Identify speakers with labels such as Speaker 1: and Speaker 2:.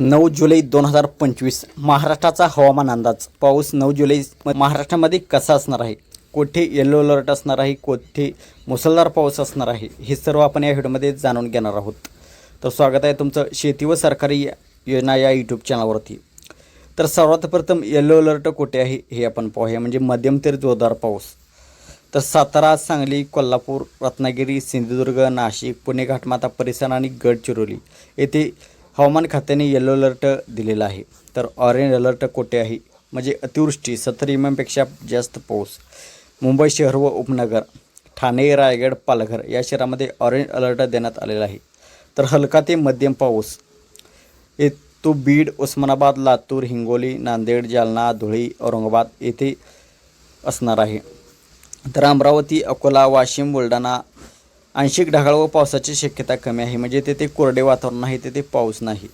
Speaker 1: नऊ जुलै दोन हजार पंचवीस महाराष्ट्राचा हवामान अंदाज. पाऊस नऊ जुलै महाराष्ट्रामध्ये कसा असणार आहे? कोठे येलो अलर्ट असणार आहे? कोठे मुसळधार पाऊस असणार आहे? हे सर्व आपण या व्हिडिओमध्ये जाणून घेणार आहोत. तर स्वागत आहे तुमचं शेती व सरकारी योजना या यूट्यूब चॅनलवरती तर सर्वात प्रथम येलो अलर्ट कुठे आहे हे आपण पाहूया. म्हणजे मध्यम ते जोरदार पाऊस. तर सातारा सांगली कोल्हापूर रत्नागिरी सिंधुदुर्ग नाशिक पुणे घाटमाता परिसर आणि गडचिरोली येथे हवामान खात्याने येलो अलर्ट दिलेला आहे. तर ऑरेंज अलर्ट कोठे आहे? म्हणजे अतिवृष्टी सत्तर एमएमपेक्षा जास्त पाऊस. मुंबई शहर व उपनगर ठाणे रायगड पालघर या शहरामध्ये ऑरेंज अलर्ट देण्यात आलेला आहे. तर हलका ते मध्यम पाऊस. ये तो बीड उस्मानाबाद लातूर हिंगोली नांदेड जालना धुळे औरंगाबाद येथे असणार आहे. तर अमरावती अकोला वाशिम बुलढाणा आंशिक ढगाळ व पावसाची शक्यता कमी आहे. म्हणजे तेथे कोरडे वातावरण आहे तेथे पाऊस नाही.